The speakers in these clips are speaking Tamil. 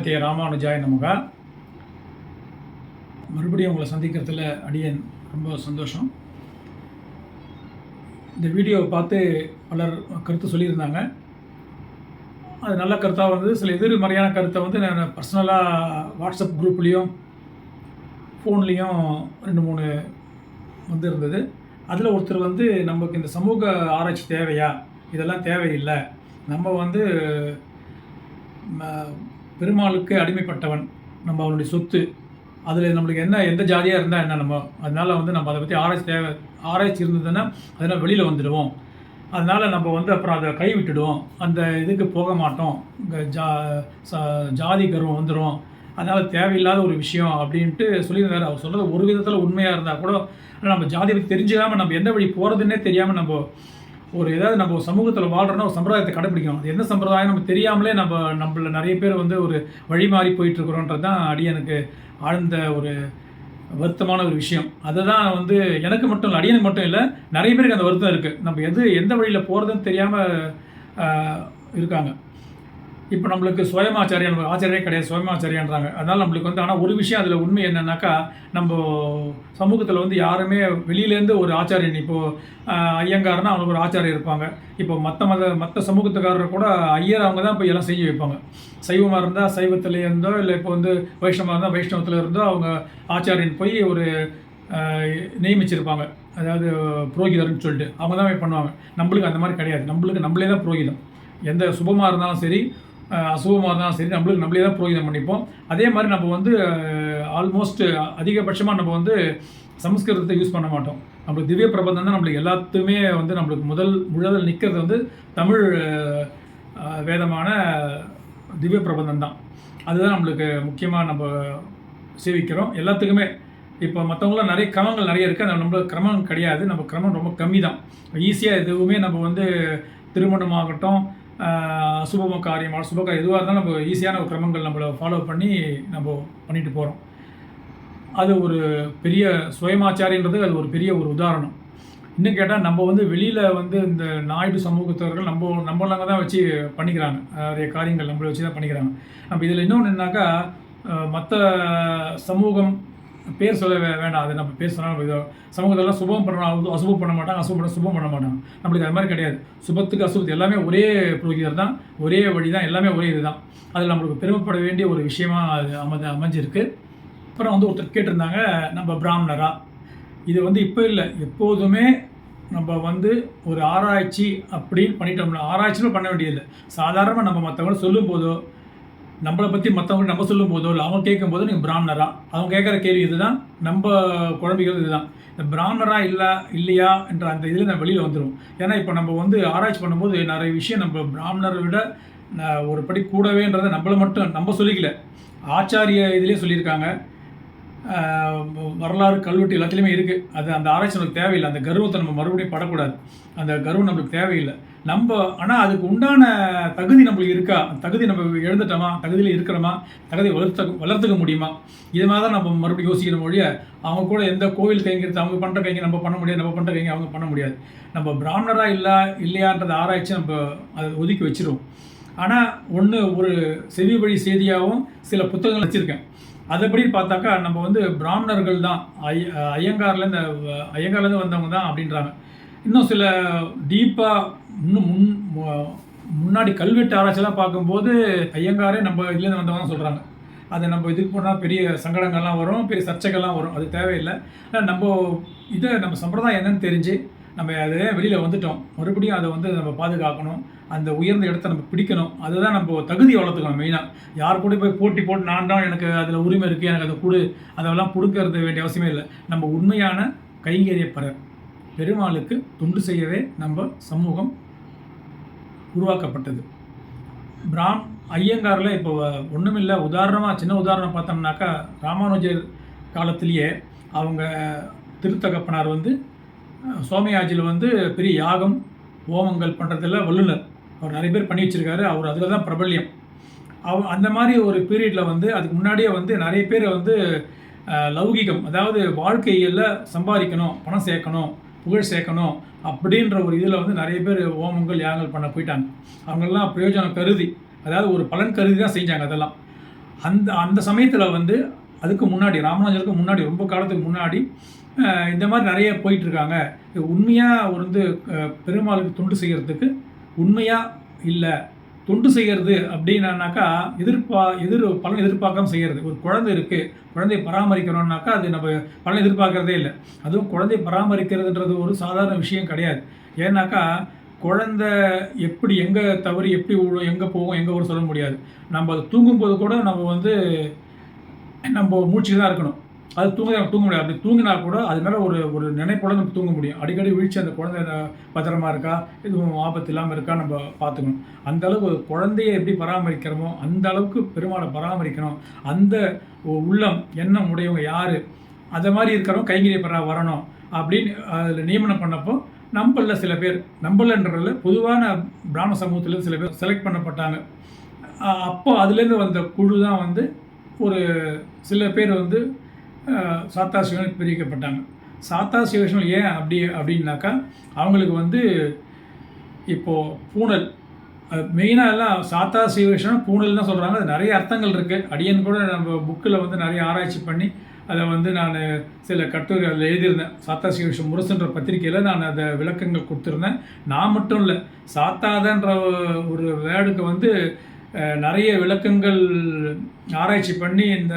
ஸ்ரீமதி ராமானுஜாய நமகா. மறுபடியும் உங்களை சந்திக்கிறதுல அடியன் ரொம்ப சந்தோஷம். இந்த வீடியோவை பார்த்து பலர் கருத்து சொல்லியிருந்தாங்க. அது நல்ல கருத்தாக வந்தது. சில எதிர்மறையான கருத்தை வந்து நான் பர்சனலாக வாட்ஸ்அப் குரூப்லேயும் ஃபோன்லேயும் ரெண்டு மூணு வந்து இருந்தது அதில் ஒருத்தர் வந்து நமக்கு இந்த சமூக ஆராய்ச்சி தேவையா? இதெல்லாம் தேவையில்லை. நம்ம வந்து பெருமாளுக்கு அடிமைப்பட்டவன் நம்ம அவனுடைய சொத்து. அதில் நம்மளுக்கு என்ன எந்த ஜாதியாக இருந்தால் என்ன நம்ம? அதனால் வந்து நம்ம அதை பற்றி ஆராய்ச்சி தேவை ஆராய்ச்சி இருந்ததுன்னா அதனால் வெளியில் வந்துடுவோம். அதனால் நம்ம வந்து அப்புறம் அதை கை விட்டுடுவோம். அந்த இதுக்கு போக மாட்டோம். ஜா ஜாதி கர்வம் வந்துடும் அதனால் தேவையில்லாத ஒரு விஷயம் அப்படின்ட்டு சொல்லியிருந்தார். அவர் சொல்கிறது ஒரு விதத்தில் உண்மையாக இருந்தால் கூட ஆனால் நம்ம ஜாதியை பற்றி தெரிஞ்சுக்காமல் நம்ம எந்த வழி போகிறதுன்னே தெரியாமல் நம்ம ஒரு ஏதாவது நம்ம சமூகத்தில் வாழ்கிறோன்னா ஒரு சம்பிரதாயத்தை கடைப்பிடிக்கணும் அது என்ன சம்பிரதாயம்? நம்ம தெரியாமலே நம்ம நம்மள நிறைய பேர் வந்து ஒரு வழி மாறி போயிட்டுருக்குறோன்றது தான் அடியனுக்கு ஆழ்ந்த ஒரு வருத்தமான ஒரு விஷயம். அதை தான் வந்து எனக்கு மட்டும் இல்லை அடியனுக்கு மட்டும் இல்லை நிறைய பேருக்கு அந்த வருத்தம் இருக்குது நம்ம எது எந்த வழியில் போகிறதுன்னு தெரியாமல் இருக்காங்க. இப்போ நம்மளுக்கு சுயமாச்சாரியன் நம்ம ஆச்சாரியே கிடையாது சுயமாச்சாரியன்றாங்க. அதனால் நம்மளுக்கு வந்து ஆனால் ஒரு விஷயம் அதில் உண்மை என்னன்னாக்கா நம்ம சமூகத்தில் வந்து யாருமே வெளியிலேருந்து ஒரு ஆச்சாரியன் இப்போது ஐயங்காரனா அவங்களுக்கு ஒரு ஆச்சாரியர் இருப்பாங்க. இப்போ மற்ற மத மற்ற சமூகத்துக்காரர் கூட ஐயர் அவங்க தான் போய் எல்லாம் செய்ய வைப்பாங்க. சைவமாக இருந்தால் சைவத்தில் இருந்தோ இல்லை இப்போ வந்து வைஷ்ணவமாக இருந்தால் வைஷ்ணவத்தில் இருந்தோ அவங்க ஆச்சாரியன் போய் ஒரு நியமிச்சிருப்பாங்க. அதாவது புரோகிதர்னு சொல்லிட்டு அவங்க தான் பண்ணுவாங்க. நம்மளுக்கு அந்த மாதிரி கிடையாது. நம்மளுக்கு நம்மளே தான் புரோகிதம். எந்த சுபமாக இருந்தாலும் சரி அசுபமாக இருந்தாலும் சரி நம்மளுக்கு நம்மளே தான் புரோகிதம் பண்ணிப்போம். அதே மாதிரி நம்ம வந்து ஆல்மோஸ்ட் அதிகபட்சமாக நம்ம வந்து சமஸ்கிருதத்தை யூஸ் பண்ண மாட்டோம். நம்மளுக்கு திவ்ய பிரபந்தம் தான் நம்மளுக்கு எல்லாத்துமே வந்து நம்மளுக்கு முதல் முழுதல் நிற்கிறது வந்து தமிழ் வேதமான திவ்ய பிரபந்தம் தான். அதுதான் நம்மளுக்கு முக்கியமாக நம்ம சேவிக்கிறோம். எல்லாத்துக்குமே இப்போ மற்றவங்களாம் நிறைய கிரமங்கள் நிறைய இருக்குது அது நம்மளுக்கு கிரமம் கிடையாது. நம்ம கிரமம் ரொம்ப கம்மி தான். ஈஸியாக எதுவுமே நம்ம வந்து திருமணமாகட்டும் சுபம காரியமாக சுபகாரியம் எதுவாக இருந்தாலும் நம்ம ஈஸியான ஒரு கிரமங்கள் நம்மளை ஃபாலோ பண்ணி நம்ம பண்ணிட்டு போகிறோம் அது ஒரு பெரிய சுயமாச்சாரின்றது அது ஒரு பெரிய ஒரு உதாரணம். இன்னும் கேட்டால் நம்ம வந்து வெளியில் வந்து இந்த நாயுடு சமூகத்தவர்கள் நம்ம நம்மளாங்க தான் வச்சு பண்ணிக்கிறாங்க. நிறைய காரியங்கள் நம்மளை வச்சு தான் பண்ணிக்கிறாங்க. நம்ம இதில் இன்னொன்று என்னாக்கா மற்ற சமூகம் பேர் சொல்ல வேண்டாம். அது நம்ம பேர் சொன்னால் இதோ சமூகத்தெல்லாம் சுபம் பண்ணுறாங்க அசுபம் பண்ண மாட்டாங்க அசுபம் பண்ண சுபம் பண்ண மாட்டாங்க. நம்மளுக்கு அது மாதிரி கிடையாது. சுபத்துக்கு அசுபத்து எல்லாமே ஒரே புரோகிதர் தான் ஒரே வழி தான் எல்லாமே ஒரே இதுதான். அதில் நம்மளுக்கு பெருமைப்பட வேண்டிய ஒரு விஷயமாக அது அமைஞ்சு அமைஞ்சிருக்கு. அப்புறம் வந்து ஒருத்தர் கேட்டிருந்தாங்க நம்ம பிராமணரா. இது வந்து இப்போ இல்லை எப்போதுமே நம்ம வந்து ஒரு ஆராய்ச்சி அப்படின்னு பண்ணிட்டோம்னா ஆராய்ச்சியும் பண்ண வேண்டியதில்லை. சாதாரணமாக நம்ம மற்றவங்க சொல்லும் போதோ நம்மளை பற்றி மற்றவங்க நம்ம சொல்லும் போதோ இல்லை அவங்க கேட்கும் போதோ நீங்கள் பிராமணரா? அவங்க கேட்குற கேள்வி இதுதான். நம்ம குழம்பிக்கிறது இதுதான். இந்த பிராமணரா இல்லை இல்லையா என்ற அந்த இதில் நம்ம வெளியில் வந்துடும் ஏன்னா இப்போ நம்ம வந்து ஆராய்ச்சி பண்ணும்போது நிறைய விஷயம் நம்ம பிராமணரை விட ஒரு படி கூடவேன்றதை நம்மளை மட்டும் நம்ம சொல்லிக்கல. ஆச்சாரிய இதிலே சொல்லியிருக்காங்க. வரலாறு கல்வெட்டு எல்லாத்துலேயுமே இருக்குது அது அந்த ஆராய்ச்சி நமக்கு தேவையில்லை. அந்த கர்வத்தை நம்ம மறுபடியும் படக்கூடாது. அந்த கர்வம் நம்மளுக்கு தேவையில்லை. நம்ம ஆனால் அதுக்கு உண்டான தகுதி நம்மளுக்கு இருக்கா? அந்த தகுதி நம்ம எழுந்துட்டோமா தகுதியில் இருக்கிறோமா? தகுதி வளர்த்த வளர்த்துக்க முடியுமா? இது மாதிரி தான் நம்ம மறுபடியும் யோசிக்கிற மொழிய அவங்க கூட எந்த கோவில் கைங்கிறது அவங்க பண்ணுற கைங்க நம்ம பண்ண முடியாது நம்ம பண்ணுற கைங்க அவங்க பண்ண முடியாது. நம்ம பிராமணராக இல்லை இல்லையான்றத ஆராய்ச்சி நம்ம அதை ஒதுக்கி வச்சிருவோம். ஆனால் ஒன்று ஒரு செவி வழி செய்தியாகவும் சில புத்தகங்கள் வச்சுருக்கேன். அதுபடி பார்த்தாக்கா நம்ம வந்து பிராமணர்கள் தான். ஐ ஐயங்கார்லேருந்து ஐயங்கார்லேருந்து வந்தவங்க தான் அப்படின்றாங்க. இன்னும் சில டீப்பாக இன்னும் முன் முன்னாடி கல்வெட்டு ஆராய்ச்சியெல்லாம் பார்க்கும்போது ஐயங்காரே நம்ம இதுலேருந்து வந்தவங்க தான் சொல்கிறாங்க அதை நம்ம இதுக்கு போனால் பெரிய சங்கடங்கள்லாம் வரும் பெரிய சர்ச்சைகள்லாம் வரும். அது தேவையில்லை. நம்ம இதை நம்ம சம்பிரதாயம் என்னன்னு தெரிஞ்சு நம்ம அதே வெளியில் வந்துட்டோம். மறுபடியும் அதை வந்து நம்ம பாதுகாக்கணும். அந்த உயர்ந்த இடத்த நம்ம பிடிக்கணும். அதுதான் நம்ம தகுதி வளர்த்துக்கணும் மெயினாக யார் கூட போய் போட்டி போட்டு நான் தான் எனக்கு அதில் உரிமை இருக்குது எனக்கு அதை கொடு அதெல்லாம் கொடுக்கறது வேண்டிய அவசியமே இல்லை. நம்ம உண்மையான கைங்கரியப்பரர் பெருமாளுக்கு தொண்டு செய்யவே நம்ம சமூகம் உருவாக்கப்பட்டது. பிராம் ஐயங்காரில் இப்போ ஒன்றுமில்லை உதாரணமாக சின்ன உதாரணம் பார்த்தோம்னாக்கா ராமானுஜர் காலத்திலேயே அவங்க திருத்தகப்பனார் வந்து சோமயாஜியில் வந்து பெரிய யாகம் ஹோமங்கள் பண்ணுறதுல வல்லுனர் அவர் நிறைய பேர் பண்ணி வச்சிருக்காரு. அவர் அதில் தான் பிரபல்யம். அவ அந்த மாதிரி ஒரு பீரியடில் வந்து அதுக்கு முன்னாடியே வந்து நிறைய பேர் வந்து லௌகிகம் அதாவது வாழ்க்கையில் சம்பாதிக்கணும் பணம் சேர்க்கணும் புகழ் சேர்க்கணும் அப்படின்ற ஒரு இதில் வந்து நிறைய பேர் ஓமங்கள் யாகங்கள் பண்ண போயிட்டாங்க. அவங்கெல்லாம் பிரயோஜனம் கருதி அதாவது ஒரு பலன் கருதி தான் செஞ்சாங்க அதெல்லாம். அந்த அந்த சமயத்தில் வந்து அதுக்கு முன்னாடி ராமநாதருக்கு முன்னாடி ரொம்ப காலத்துக்கு முன்னாடி இந்த மாதிரி நிறைய போயிட்டுருக்காங்க. உண்மையாக ஒரு வந்து பெருமாளுக்கு தொண்டு செய்கிறதுக்கு உண்மையாக இல்லை தொண்டு செய்கிறது அப்படின்னாக்கா எதிர்பா எதிர் பலன் எதிர்பார்க்காம செய்கிறது ஒரு குழந்தை இருக்குது குழந்தையை பராமரிக்கிறோம்னாக்கா அது நம்ம பலன் எதிர்பார்க்கறதே இல்லை. அதுவும் குழந்தையை பராமரிக்கிறதுன்றது ஒரு சாதாரண விஷயம் கிடையாது. ஏன்னாக்கா குழந்தை எப்படி எங்கே தவறி எப்படி விழும் எங்கே போகும் எங்கே ஒரு சொல்ல முடியாது. நம்ம அது தூங்கும்போது கூட நம்ம வந்து நம்ம மூச்சு தான் இருக்கணும். அது தூங்க தூங்க முடியாது. அப்படி தூங்கினா கூட அது மேலே ஒரு ஒரு நினைப்போட நம்ம தூங்க முடியும். அடிக்கடி வீழ்ச்சி அந்த குழந்தை பத்திரமா இருக்கா? எதுவும் ஆபத்து இல்லாமல் இருக்கா? நம்ம பார்த்துக்கணும். அந்த அளவுக்கு ஒரு குழந்தையை எப்படி பராமரிக்கிறோமோ அந்த அளவுக்கு பெருமாளை பராமரிக்கணும். அந்த உள்ளம் எண்ணம் உடையவங்க யார்? அதை மாதிரி இருக்கிறவங்க கைங்கரிய பெறா வரணும். அப்படின்னு அதில் நியமனம் பண்ணப்போ நம்மளில் சில பேர் நம்மளன்றதில் பொதுவான பிராமண சமூகத்தில் சில பேர் செலக்ட் பண்ணப்பட்டாங்க. அப்போ அதுலேருந்து வந்த குழு தான் வந்து ஒரு சில பேர் வந்து சாத்தா சிவனுக்கு பிரிக்கப்பட்டாங்க. சாத்தா சிவன் ஏன் அப்படி அப்படின்னாக்கா அவங்களுக்கு வந்து இப்போது பூனல் மெயினாக எல்லாம் சாத்தா சிவவிஷ்ணன் பூனல் தான் சொல்கிறாங்க அது நிறைய அர்த்தங்கள் இருக்குது அடியன் கூட நம்ம புக்கில் வந்து நிறைய ஆராய்ச்சி பண்ணி அதை வந்து நான் சில கட்டுரை அதில் எழுதியிருந்தேன். சாத்தா சிவவிஷ்ணன் முரசுன்ற பத்திரிக்கையில் நான் அதை விளக்கங்கள் கொடுத்துருந்தேன். நான் மட்டும் இல்லை சாத்தாதன்ற ஒரு வேர்டுக்கு வந்து நிறைய விளக்கங்கள் ஆராய்ச்சி பண்ணி இந்த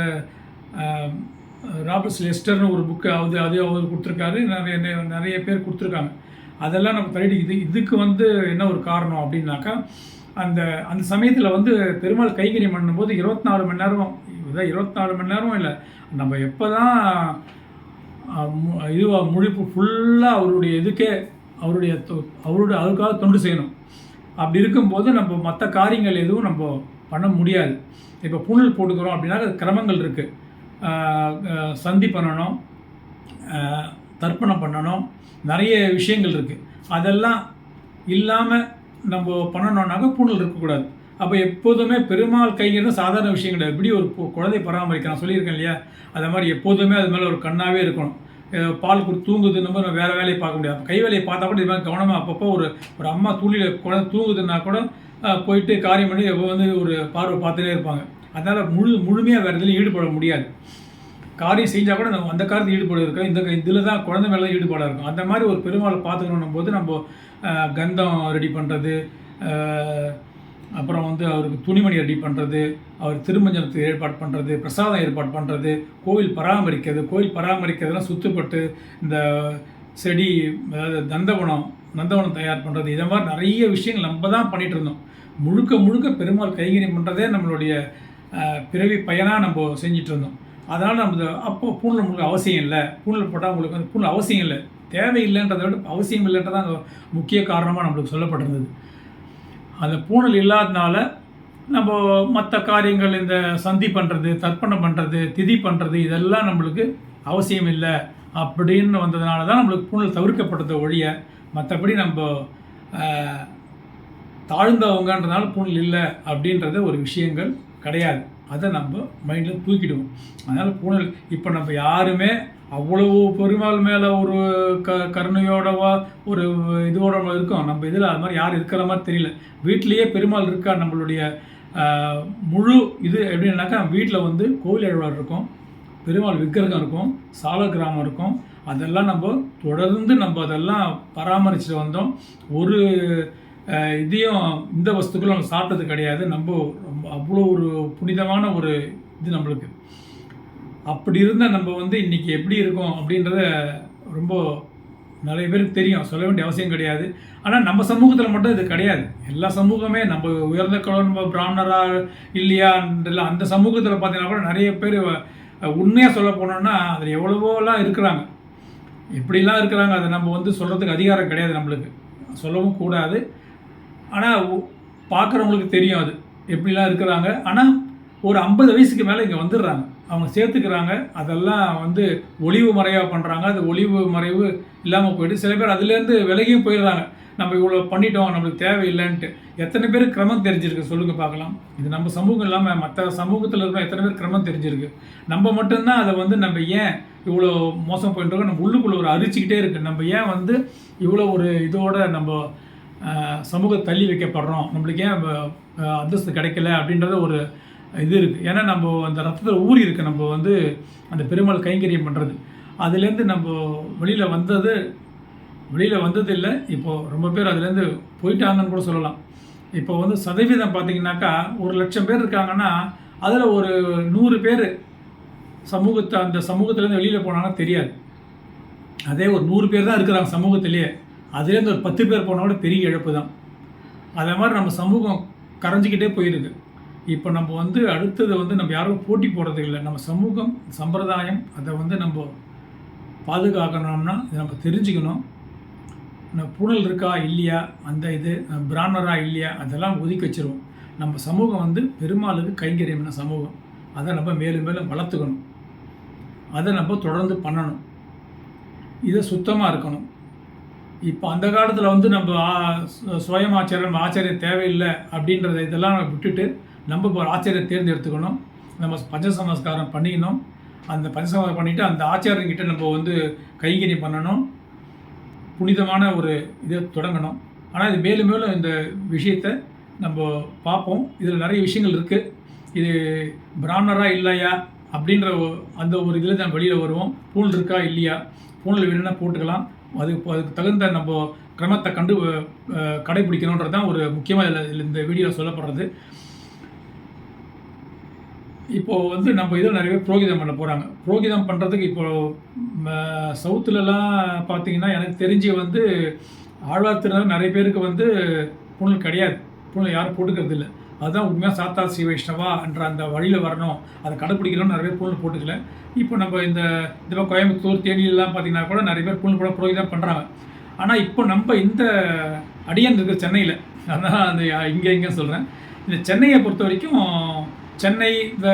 ராபர்ட்ஸ் லெஸ்டர்னு ஒரு புக்கு அது அது அவர் கொடுத்துருக்காரு. நிறைய நிறைய பேர் கொடுத்துருக்காங்க. அதெல்லாம் நம்ம தள்ளி இது இதுக்கு வந்து என்ன ஒரு காரணம் அப்படின்னாக்கா அந்த அந்த சமயத்தில் வந்து பெருமாள் கைகறி பண்ணும்போது இருபத்தி நாலு மணி நேரம் இதான் இருபத்தி நாலு மணி நேரம் இல்லை. நம்ம எப்போ தான் இதுவாக முழிப்பு ஃபுல்லாக அவருடைய இதுக்கே அவருடைய தொ- அவருடைய அதுக்காக தொண்டு செய்யணும். அப்படி இருக்கும்போது நம்ம மற்ற காரியங்கள் எதுவும் நம்ம பண்ண முடியாது. இப்போ புனல் போட்டுக்கிறோம் அப்படின்னா அது கிரமங்கள் இருக்குது சந்தி பண்ணணும் தர்ப்பணம் பண்ணணும் நிறைய விஷயங்கள் இருக்குது அதெல்லாம் இல்லாமல் நம்ம பண்ணணுன்னாக்க பூணல் இருக்கக்கூடாது. அப்போ எப்போதுமே பெருமாள் கைங்கிறது சாதாரண விஷயம் கிடையாது. எப்படி ஒரு கு- குழந்தை பராமரிக்கிறான்? சொல்லியிருக்கேன் இல்லையா? அதை மாதிரி எப்போதுமே அது மேலே ஒரு கண்ணாகவே இருக்கணும். பால் கொடுத்து தூங்குதுன்னு நம்ம வேறு வேலையை பார்க்க முடியாது. கை வேலையை பார்த்தா கூட இது மாதிரி கவனமாக அப்பப்போ ஒரு ஒரு அம்மா தூளியில் குழந்தை தூங்குதுன்னா கூட போயிட்டு காரியம் பண்ணி எப்போ வந்து ஒரு பார்வை பார்த்துட்டே இருப்பாங்க. அதனால் முழு முழுமையாக வேறு இதில் ஈடுபட முடியாது. காரியம் செஞ்சால் கூட நம்ம அந்த காரியத்தில் ஈடுபாடு இருக்கும் இந்த இதில் தான் குழந்தை மேலே ஈடுபாடாக இருக்கும். அந்த மாதிரி ஒரு பெருமாளை பார்த்துக்கணும் போது நம்ம கந்தம் ரெடி பண்ணுறது அப்புறம் வந்து அவருக்கு துணிமணி ரெடி பண்ணுறது அவர் திருமஞ்சனத்துக்கு ஏற்பாடு பண்ணுறது பிரசாதம் ஏற்பாடு பண்ணுறது கோவில் பராமரிக்கிறது கோவில் பராமரிக்கிறதுலாம் சுத்தப்பட்டு இந்த செடி அதாவது நந்தவனம் நந்தவனம் தயார் பண்ணுறது இதை மாதிரி நிறைய விஷயங்கள் நம்ம தான் பண்ணிகிட்டு இருந்தோம். முழுக்க முழுக்க பெருமாள் கைங்கரியம் பண்ணுறதே நம்மளுடைய பிறவி பயனாக நம்ம செஞ்சிட்டு இருந்தோம் அதனால் நம்ம அப்போ பூணல் உங்களுக்கு அவசியம் இல்லை. பூணல் போட்டால் உங்களுக்கு வந்து பூணல் அவசியம் இல்லை. தேவையில்லைன்றதை விட அவசியம் இல்லைன்றதான் தான் முக்கிய காரணமாக நம்மளுக்கு சொல்லப்பட்டிருந்தது. அந்த பூணல் இல்லாதனால நம்ம மற்ற காரியங்கள் இந்த சந்தி பண்ணுறது தர்ப்பணம் பண்ணுறது திதி பண்ணுறது இதெல்லாம் நம்மளுக்கு அவசியம் இல்லை அப்படின்னு வந்ததுனால தான் நம்மளுக்கு பூணல் தவிர்க்கப்பட்டது ஒழிய மற்றபடி நம்ம தாழ்ந்தவங்கன்றதுனால பூணல் இல்லை அப்படின்றத ஒரு விஷயங்கள் கிடையாது. அதை நம்ம மைண்டில் தூக்கிடுவோம். அதனால் பூனல் இப்போ நம்ம யாருமே அவ்வளவு பெருமாள் மேலே ஒரு க கருணையோடவா ஒரு இதோட இருக்கோம். நம்ம இதில் அது மாதிரி யாரும் இருக்கிற மாதிரி தெரியல. வீட்லேயே பெருமாள் இருக்கா? நம்மளுடைய முழு இது எப்படின்னாக்கா வீட்டில் வந்து கோவில் எழுவார் இருக்கும். பெருமாள் விக்கிரகம் இருக்கும். சால கிராமம் இருக்கும். அதெல்லாம் நம்ம தொடர்ந்து நம்ம அதெல்லாம் பராமரிச்சுட்டு வந்தோம். ஒரு இதையும் இந்த வஸ்துக்களும் நம்ம சாப்பிட்டது கிடையாது. நம்ம அவ்வளோ ஒரு புனிதமான ஒரு இது நம்மளுக்கு. அப்படி இருந்தால் நம்ம வந்து இன்றைக்கி எப்படி இருக்கோம் அப்படின்றத ரொம்ப நிறைய பேருக்கு தெரியும். சொல்ல வேண்டிய அவசியம் கிடையாது. ஆனால் நம்ம சமூகத்தில் மட்டும் இது கிடையாது. எல்லா சமூகமே நம்ம உயர்ந்த குலம் நம்ம பிராமணரா இல்லையான்றல அந்த சமூகத்தில் பார்த்தீங்கன்னா கூட நிறைய பேர் உண்மையாக சொல்ல போனோம்னா அதில் எவ்வளவோலாம் இருக்கிறாங்க. எப்படிலாம் இருக்கிறாங்க அதை நம்ம வந்து சொல்கிறதுக்கு அதிகாரம் கிடையாது நம்மளுக்கு. சொல்லவும் கூடாது. ஆனால் பார்க்குறவங்களுக்கு தெரியும் அது. எப்படிலாம் இருக்கிறாங்க? ஆனால் ஒரு ஐம்பது வயசுக்கு மேலே இங்கே வந்துடுறாங்க. அவங்க சேர்த்துக்கிறாங்க. அதெல்லாம் வந்து ஒளிவு மறைவாக பண்ணுறாங்க அது ஒளிவு மறைவு இல்லாமல் போயிட்டு சில பேர் அதுலேருந்து விலகியும் போயிடுறாங்க. நம்ம இவ்வளோ பண்ணிட்டோம் நம்மளுக்கு தேவையில்லைன்ட்டு. எத்தனை பேர் கிரமம் தெரிஞ்சிருக்கு? சொல்லுங்கள் பார்க்கலாம். இது நம்ம சமூகம் இல்லாமல் மற்ற சமூகத்தில் இருக்கிற எத்தனை பேர் கிரமம் தெரிஞ்சிருக்கு? நம்ம மட்டும்தான் அதை வந்து நம்ம ஏன் இவ்வளோ மோசம் போயிட்டுருக்கோம் நம்ம உள்ளுக்குள்ளே ஒரு அரிச்சிக்கிட்டே இருக்குது நம்ம ஏன் வந்து இவ்வளோ ஒரு இதோட நம்ம சமூக தள்ளி வைக்கப்படுறோம். நம்மளுக்கு ஏன் அந்தஸ்து கிடைக்கல அப்படின்றத ஒரு இது இருக்குது ஏன்னா நம்ம அந்த ரத்தத்தில் ஊறி இருக்கு. நம்ம வந்து அந்த பெருமாள் கைங்கரியம் பண்ணுறது அதுலேருந்து நம்ம வெளியில் வந்தது வெளியில் வந்தது இல்லை. இப்போது ரொம்ப பேர் அதுலேருந்து போயிட்டாங்கன்னு கூட சொல்லலாம். இப்போ வந்து சதவீதம் பார்த்தீங்கன்னாக்கா ஒரு லட்சம் பேர் இருக்காங்கன்னா அதில் ஒரு நூறு பேர் சமூகத்தை அந்த சமூகத்துலேருந்து வெளியில் போனாங்கன்னா தெரியாது. அதே ஒரு நூறு பேர் தான் இருக்கிறாங்க சமூகத்திலேயே. அதுலேருந்து ஒரு பத்து பேர் போனால் கூட பெரிய இழப்பு தான் அதே மாதிரி நம்ம சமூகம் கரைஞ்சிக்கிட்டே போயிருக்கு. இப்போ நம்ம வந்து அடுத்தது வந்து நம்ம யாரும் போட்டி போடுறது இல்லை நம்ம சமூகம் சம்பிரதாயம் அதை வந்து நம்ம பாதுகாக்கணும்னா இதை நம்ம தெரிஞ்சுக்கணும். நம்ம புனல் இருக்கா இல்லையா? அந்த இது பிராமணரா இல்லையா? அதெல்லாம் ஒதுக்கி வச்சிருவோம். நம்ம சமூகம் வந்து பெருமாளுக்கு கைங்கரியமான சமூகம்? அதை நம்ம மேலும் மேலும் வளர்த்துக்கணும். அதை நம்ம தொடர்ந்து பண்ணணும். இதை சுத்தமாக இருக்கணும். இப்போ அந்த காலத்தில் வந்து நம்ம சுயம் ஆச்சாரம் ஆச்சாரியம் தேவையில்லை அப்படின்றத இதெல்லாம் விட்டுட்டு நம்ம இப்போ ஒரு தேர்ந்தெடுத்துக்கணும். நம்ம பஞ்சசமஸ்காரம் பண்ணிக்கணும். அந்த பஞ்சசமஸ்காரம் பண்ணிவிட்டு அந்த ஆச்சாரியங்கிட்ட நம்ம வந்து கைங்கறி பண்ணணும். புனிதமான ஒரு இதை தொடங்கணும். ஆனால் இது மேலும் மேலும் இந்த விஷயத்தை நம்ம பார்ப்போம். இதில் நிறைய விஷயங்கள் இருக்குது இது பிராமணராக இல்லையா அப்படின்ற அந்த ஒரு இதில் தான் வெளியில் வருவோம். பூணல் இருக்கா இல்லையா? பூணில் வேணும்னா போட்டுக்கலாம். அதுக்கு அதுக்கு தகுந்த நம்ம கிரமத்தை கண்டு கடைபிடிக்கணுன்றது தான் ஒரு முக்கியமாக இதில் இந்த வீடியோவில் சொல்லப்படுறது. இப்போது வந்து நம்ம இதில் நிறைய பேர் புரோகிதம் பண்ண போகிறாங்க புரோகிதம் பண்ணுறதுக்கு இப்போது சவுத்துலலாம் பார்த்தீங்கன்னா எனக்கு தெரிஞ்சு வந்து ஆழ்வார் திருநாள் நிறைய பேருக்கு வந்து புனல் கிடையாது. புனல் யாரும் போட்டுக்கிறது இல்லை அதுதான் உண்மையாக சாத்தா ஸ்ரீ வைஷ்ணவா என்ற அந்த வழியில் வரணும். அதை கடைப்பிடிக்கணும்னு நிறைய பேர் புனல் போட்டுக்கல. இப்போ நம்ம இந்த இந்த கோயம்புத்தூர் தேனியெல்லாம் பார்த்தீங்கன்னா கூட நிறைய பேர் பூல் போட புரோகிதம் பண்ணுறாங்க ஆனால் இப்போ நம்ம இந்த அடியன் இருக்குது சென்னையில் அதான் அந்த இங்கே இங்கே சொல்கிறேன் இந்த சென்னையை பொறுத்த வரைக்கும் சென்னை இந்த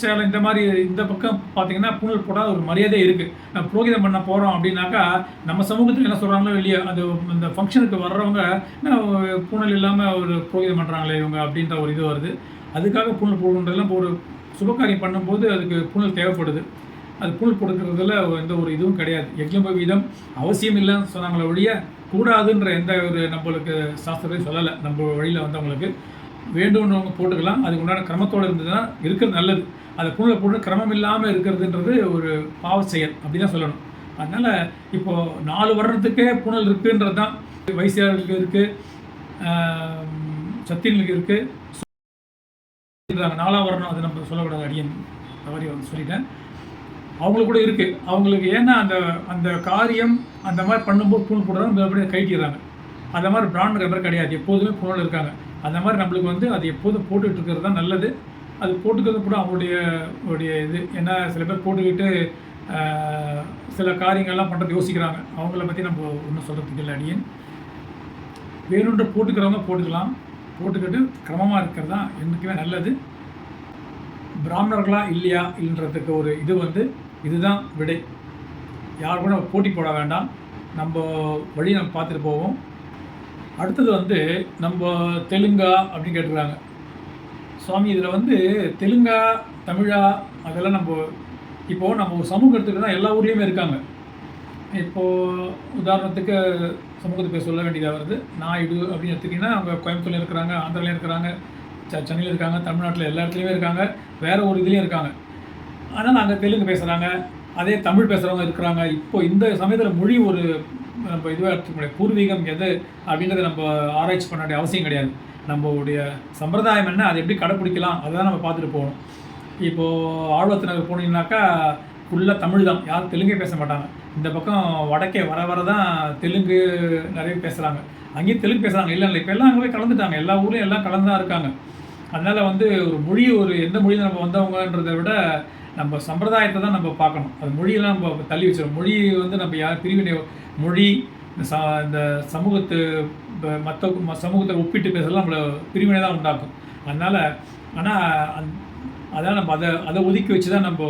சேலம் இந்த மாதிரி இந்த பக்கம் பார்த்தீங்கன்னா புனல் போடாத ஒரு மரியாதை இருக்குது நம்ம புரோகிதம் பண்ண போகிறோம் அப்படின்னாக்கா நம்ம சமூகத்தில் என்ன சொல்கிறாங்களோ இல்லையோ அந்த இந்த ஃபங்க்ஷனுக்கு வர்றவங்க பூணல் இல்லாமல் ஒரு புரோகிதம் பண்ணுறாங்களே இவங்க அப்படின்ற ஒரு இது வருது. அதுக்காக பூணல் போடுன்றதெல்லாம் ஒரு சுபகாரியம் பண்ணும்போது அதுக்கு பூணல் தேவைப்படுது. அது பூணல் கொடுக்கறதுல எந்த ஒரு இதுவும் கிடையாது. யஜ்ஞப வீதம் அவசியம் இல்லைன்னு சொன்னாங்களே ஒழிய கூடாதுன்ற எந்த ஒரு நம்மளுக்கு சாஸ்திரத்தையும் சொல்லலை. நம்ம வழியில் வந்தவங்களுக்கு. வேண்டும்ன்றவங்க போட்டுக்கலாம். அதுக்கு உண்டான கிரமத்தோடு இருந்ததுன்னா இருக்கிறது நல்லது. அதை புண்ணில் போட்டு கிரமம் இல்லாமல் இருக்கிறதுன்றது ஒரு பாவ செயல் அப்படி தான் சொல்லணும். அதனால் இப்போது நாலு வருடத்துக்கே புனல் இருக்குன்றது தான் வைசியார்களுக்கு இருக்குது சத்தியனுக்கு இருக்குது நாலாம் வரணும் அது நம்ம சொல்லக்கூடாது அடியன் தவறி வந்து சொல்லிட்டேன். அவங்களுக்கு கூட இருக்குது அவங்களுக்கு ஏன்னா அந்த அந்த காரியம் அந்த மாதிரி பண்ணும்போது புண் போடுறாங்க மறுபடியும் கைட்டிடுறாங்க அந்த மாதிரி பிராண்ட் பேர் கிடையாது. எப்போதுமே புனல் இருக்காங்க. அந்த மாதிரி நம்மளுக்கு வந்து அது எப்போதும் போட்டுக்கிட்டு இருக்கிறது தான் நல்லது. அது போட்டுக்கிறது கூட அவங்களுடைய உடைய இது. ஏன்னா சில பேர் போட்டுக்கிட்டு சில காரியங்கள்லாம் பண்ணுறது யோசிக்கிறாங்க. அவங்கள பற்றி நம்ம ஒன்றும் சொல்கிறதுக்கு இல்லை அடியேன். வேணுன்ற போட்டுக்கிறவங்க போட்டுக்கலாம். போட்டுக்கிட்டு கிரமமாக இருக்கிறது தான் என்றைக்குமே நல்லது. பிராமணர்களா இல்லையா இல்லைன்றதுக்கு ஒரு இது வந்து இதுதான் விடை. யார் கூட போட்டி போட வேண்டாம். நம்ம வழி நம்ம பார்த்துட்டு போவோம். அடுத்தது வந்து நம்ம தெலுங்கா அப்படின்னு கேட்டுக்கிறாங்க சுவாமி இதில் வந்து தெலுங்கா தமிழா அதெல்லாம் நம்ம இப்போது நம்ம ஒரு சமூகம் எடுத்துக்கிட்டோம்னா எல்லா ஊர்லேயுமே இருக்காங்க. இப்போது உதாரணத்துக்கு சமூகத்தை பேர் சொல்ல வேண்டியதாக வருது. நாயுடு அப்படின்னு எடுத்துக்கிட்டிங்கன்னா அவங்க கோயம்புத்தூர்ல இருக்கிறாங்க ஆந்திராலையும் இருக்கிறாங்க சென்னையில் இருக்காங்க தமிழ்நாட்டில் எல்லா இடத்துலையுமே இருக்காங்க வேறு ஒரு இதுலேயும் இருக்காங்க. ஆனால் நாங்கள் தெலுங்கு பேசுகிறாங்க அதே தமிழ் பேசுகிறவங்க இருக்கிறாங்க. இப்போ இந்த சமயத்தில் மொழி ஒரு நம்ம இதுவாக எடுத்துக்க பூர்வீகம் எது அப்படின்றத நம்ம ஆராய்ச்சி பண்ண வேண்டிய அவசியம் கிடையாது. நம்மளுடைய சம்பிரதாயம் என்ன அதை எப்படி கடைப்பிடிக்கலாம் அதை தான் நம்ம பார்த்துட்டு போகணும். இப்போது ஆழ்வத்தினர் நகர் போனீங்கன்னாக்கா ஃபுல்லாக தமிழ் தான். யாரும் தெலுங்கே பேச மாட்டாங்க. இந்த பக்கம் வடக்கே வர வர தான் தெலுங்கு நிறைய பேசுகிறாங்க அங்கேயும் தெலுங்கு பேசுகிறாங்க இல்லை இல்லை இப்போ எல்லாம் அங்கே போய் கலந்துட்டாங்க. எல்லா ஊர்லேயும் எல்லாம் கலந்து தான் இருக்காங்க. அதனால் வந்து ஒரு மொழி ஒரு எந்த மொழியில் நம்ம வந்தவங்கன்றதை விட நம்ம சம்பிரதாயத்தை தான் நம்ம பார்க்கணும். அது மொழியெல்லாம் நம்ம தள்ளி வச்சிடும் மொழி வந்து நம்ம யார் பிரிவினை மொழி இந்த ச இந்த சமூகத்து மற்ற சமூகத்தை ஒப்பிட்டு பேசலாம் நம்மளை பிரிவினை தான் உண்டாக்கும். அதனால் ஆனால் அந் அதான் நம்ம அதை அதை ஒதுக்கி வச்சு தான் நம்ம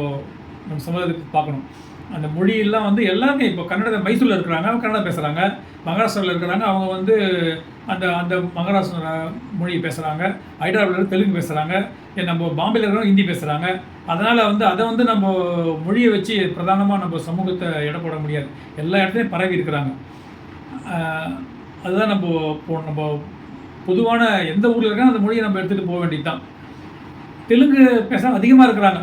நம்ம சமுதாயத்துக்கு பார்க்கணும். அந்த மொழியெல்லாம் வந்து எல்லாருமே இப்போ கன்னட மைசூரில் இருக்கிறாங்க அவங்க கன்னடம் பேசுகிறாங்க மகாராஷ்டிராவில் இருக்கிறாங்க அவங்க வந்து அந்த அந்த மகாராஷ்டிரா மொழி பேசுகிறாங்க ஹைதராபாத்தில் தெலுங்கு பேசுகிறாங்க நம்ம பாம்பேல இருக்கிறவங்க ஹிந்தி பேசுகிறாங்க அதனால் வந்து அதை வந்து நம்ம மொழியை வச்சு பிரதானமாக நம்ம சமூகத்தை எடை போட முடியாது. எல்லா இடத்துலையும் பரவி இருக்கிறாங்க. அதுதான் நம்ம இப்போ நம்ம பொதுவான எந்த ஊரில் இருக்கா அந்த மொழியை நம்ம எடுத்துகிட்டு போக வேண்டியது தான் தெலுங்கு பேச அதிகமாக இருக்கிறாங்க.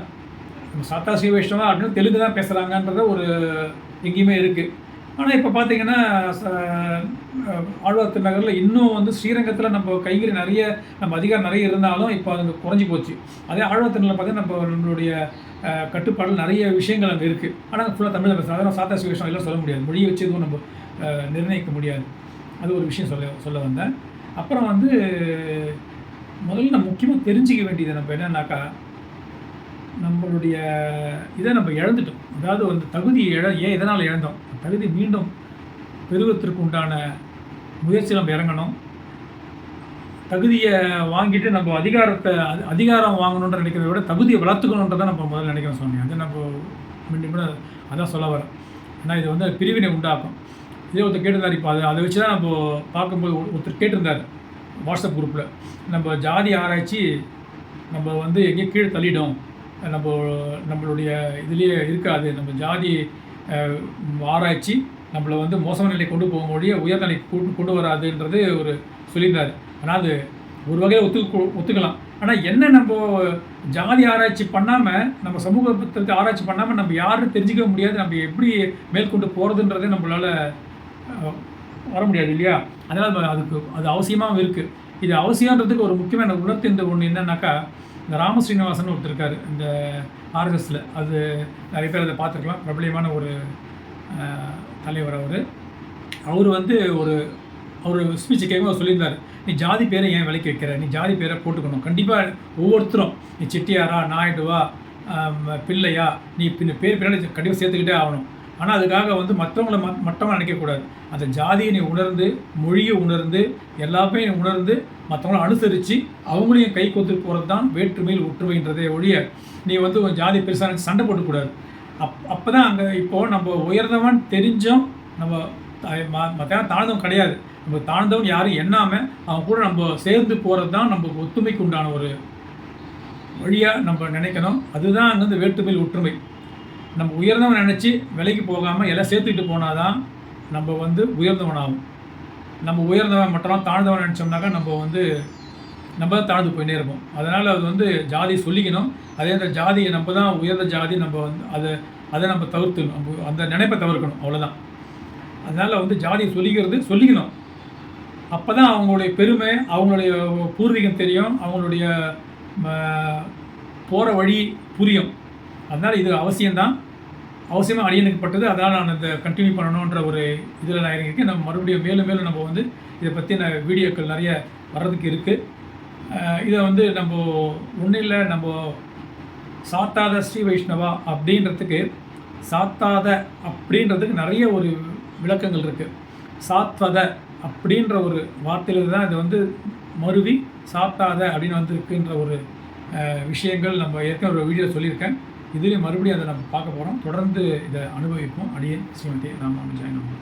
நம்ம சாத்தா ஸ்ரீ வைஷ்ணவா அப்படின்னு தெலுங்கு தான் பேசுகிறாங்கன்றத ஒரு எங்கேயுமே இருக்குது ஆனால் இப்போ பார்த்தீங்கன்னா ஆழ்வார் திருநகரில் இன்னும் வந்து ஸ்ரீரங்கத்தில் நம்ம கைகறி நிறைய நம்ம அதிகாரம் நிறைய இருந்தாலும் இப்போ அது குறைஞ்சி போச்சு. அதே ஆழ்வார் திருநகரில் பார்த்தீங்கன்னா நம்ம நம்மளுடைய கட்டுப்பாடில் கட்டுப்பாடு நிறைய விஷயங்கள் அங்கே இருக்குது ஆனால் ஃபுல்லாக தமிழில் பேசுகிறோம் அதெல்லாம் சாத்தா சுவேஷம் எல்லாம் சொல்ல முடியாது. மொழியை வச்சு எதுவும் நம்ம நிர்ணயிக்க முடியாது. அது ஒரு விஷயம் சொல்ல சொல்ல வந்தேன். அப்புறம் வந்து முதல்ல நம்ம முக்கியமாக தெரிஞ்சிக்க வேண்டியது நம்ம என்னன்னாக்கா நம்மளுடைய இதை நம்ம இழந்துட்டோம். அதாவது வந்து தகுதியை இழ ஏன் எதனால் இழந்தோம்? தகுதி மீண்டும் பெருவத்திற்கு உண்டான முயற்சி நம்ம இறங்கணும். தகுதியை வாங்கிட்டு நம்ம அதிகாரத்தை அதிகாரம் வாங்கணுன்ற நினைக்கிறத விட தகுதியை வளர்த்துக்கணுன்றதை நம்ம முதல்ல நினைக்கிறோம் சொன்னேன் அது நம்ம மீண்டும் கூட அதான் சொல்ல வரேன். ஏன்னா இது வந்து பிரிவினை உண்டாக்கும். இதே ஒருத்தர் கேட்டிருந்தார் இப்போ அதை அதை வச்சு தான் நம்ம பார்க்கும்போது ஒருத்தர் கேட்டிருந்தார் வாட்ஸ்அப் குரூப்பில் நம்ம ஜாதி ஆராய்ச்சி நம்ம வந்து எங்கேயும் கீழே தள்ளிடும் நம்ம நம்மளுடைய இதுலேயே இருக்காது. நம்ம ஜாதி ஆராய்ச்சி நம்மளை வந்து மோசமான நிலை கொண்டு போக முடிய உயர்நிலை கொண்டு கொண்டு வராதுன்றது ஒரு சொல்லியிருந்தார். ஆனால் அது ஒரு வகையில் ஒத்து ஒத்துக்கலாம். ஆனால் என்ன நம்ம ஜாதி ஆராய்ச்சி பண்ணாமல் நம்ம சமூகத்தை ஆராய்ச்சி பண்ணாமல் நம்ம யாரும் தெரிஞ்சிக்க முடியாது நம்ம எப்படி மேற்கொண்டு போகிறதுன்றதே நம்மளால் வர முடியாது இல்லையா? அதனால் அதுக்கு அது அவசியமாகவும் இருக்குது இது அவசியன்றதுக்கு ஒரு முக்கியமான உணர்த்தின்ற ஒன்று என்னன்னாக்கா இந்த ராமஸ்ரீனிவாசன் ஒருத்தருக்கார் ஒருத்தர் இருக்கார். இந்த ஆர்எஸ்எஸில் அது நிறைய பேர் அதை பார்த்துருக்கலாம். பிரபலியமான ஒரு தலைவர் அவர். அவர் வந்து ஒரு அவர் ஸ்பீச் கேட்கும் அவர் சொல்லியிருந்தார். நீ ஜாதி பேரை ஏன் விலைக்கு வைக்கிற? நீ ஜாதி பேரை போட்டுக்கணும். கண்டிப்பாக ஒவ்வொருத்தரும் நீ செட்டியாரா நாயுடுவா பிள்ளையா நீ பின்ன பேர் பின்னாடி கண்டிப்பாக சேர்த்துக்கிட்டே ஆகணும். ஆனால் அதுக்காக வந்து மற்றவங்கள ம மற்றவங்க நினைக்கக்கூடாது. அந்த ஜாதியை நீ உணர்ந்து மொழியை உணர்ந்து எல்லாமே உணர்ந்து மற்றவங்கள அனுசரித்து அவங்களையும் கை கொத்து போகிறது தான் வேற்றுமையில் ஒற்றுமைன்றதே ஒழிய நீ வந்து உன் ஜாதி பெருசாக எனக்கு சண்டை போட்டுக்கூடாது. அப் அப்போ தான் அங்கே இப்போது நம்ம உயர்ந்தவன் தெரிஞ்சோம் நம்ம மற்ற தாழ்ந்தவன் கிடையாது. நம்ம தாழ்ந்தவன் யாரும் எண்ணாமல் அவன் கூட நம்ம சேர்ந்து போகிறது தான் நம்ம ஒத்துமைக்கு உண்டான ஒரு வழியாக நம்ம நினைக்கணும். அதுதான் அங்கே வந்து வேற்றுமையில் ஒற்றுமை. நம்ம உயர்ந்தவன் நினச்சி விலைக்கு போகாமல் எல்லாம் சேர்த்துக்கிட்டு போனால் தான் நம்ம வந்து உயர்ந்தவனாகும். நம்ம உயர்ந்தவன் மட்டும் தாழ்ந்தவன் நினச்சோம்னாக்கா நம்ம வந்து நம்ம தான் தாழ்ந்து போயிட்டே இருப்போம். அதனால் அது வந்து ஜாதி சொல்லிக்கணும். அதே அந்த ஜாதியை நம்ம தான் உயர்ந்த ஜாதி நம்ம வந்து அதை அதை நம்ம தவிர்த்துக்கணும் நம்ம அந்த நினைப்பை தவிர்க்கணும். அவ்வளோதான் அதனால் வந்து ஜாதியை சொல்லிக்கிறது சொல்லிக்கணும். அப்போ தான் அவங்களுடைய பெருமை அவங்களுடைய பூர்வீகம் தெரியும். அவங்களுடைய போகிற வழி புரியும். அதனால் இது அவசியம்தான். அவசியமாக அடியனுக்கப்பட்டது அதனால் நான் இந்த கண்டினியூ பண்ணணுன்ற ஒரு இதில் நான் இறங்கியிருக்கேன். நம்ம மறுபடியும் மேலும் மேலும் நம்ம வந்து இதை பற்றின வீடியோக்கள் நிறைய வர்றதுக்கு இருக்குது இதை வந்து நம்ம ஒன்றும் இல்லை நம்ம சாத்தாத ஸ்ரீ வைஷ்ணவா அப்படின்றதுக்கு சாத்தாத அப்படின்றதுக்கு நிறைய ஒரு விளக்கங்கள் இருக்குது சாத்வத அப்படின்ற ஒரு வார்த்தையில் தான் இது வந்து மருவி சாத்தாத அப்படின்னு வந்திருக்குன்ற ஒரு விஷயங்கள் நம்ம ஏற்கனவே ஒரு வீடியோ சொல்லியிருக்கேன். இதுலேயும் மறுபடியும் அதை நம்ம பார்க்க போகிறோம் தொடர்ந்து இதை அனுபவிப்போம். அடியேன் ஸ்ரீமதி ராமானுஜாய் நம்ம.